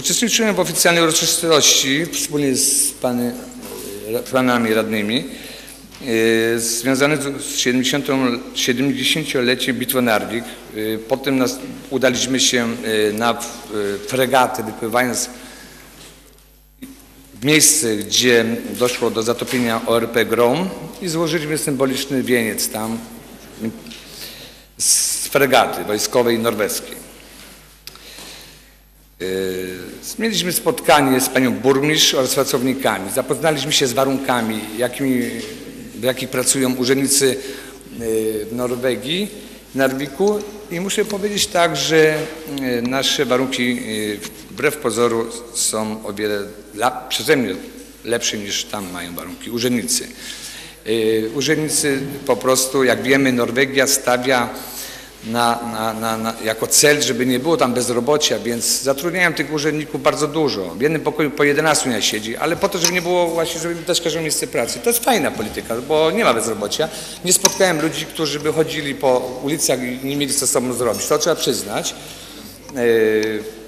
Uczestniczyłem w oficjalnej uroczystości wspólnie z pany, panami radnymi e, związanej z 70, 70-leciem Bitwy Narwik. E, Potem nas, udaliśmy się e, na e, fregatę, wypływając w miejsce, gdzie doszło do zatopienia ORP Grom i złożyliśmy symboliczny wieniec tam z fregaty wojskowej norweskiej. Yy, Mieliśmy spotkanie z panią burmistrz oraz pracownikami. Zapoznaliśmy się z warunkami, jakimi, w jakich pracują urzędnicy yy, w Norwegii, w Narwiku i muszę powiedzieć tak, że yy, nasze warunki yy, wbrew pozoru są o wiele przeze mnie lepsze niż tam mają warunki urzędnicy. Yy, Urzędnicy po prostu, jak wiemy, Norwegia stawia na, na, na, jako cel, żeby nie było tam bezrobocia, więc zatrudniają tych urzędników bardzo dużo. W jednym pokoju po 11 nie siedzi, ale po to, żeby nie było właśnie, żeby dać każde miejsce pracy. To jest fajna polityka, bo nie ma bezrobocia. Nie spotkałem ludzi, którzy by chodzili po ulicach i nie mieli co sobą zrobić. To trzeba przyznać. Yy,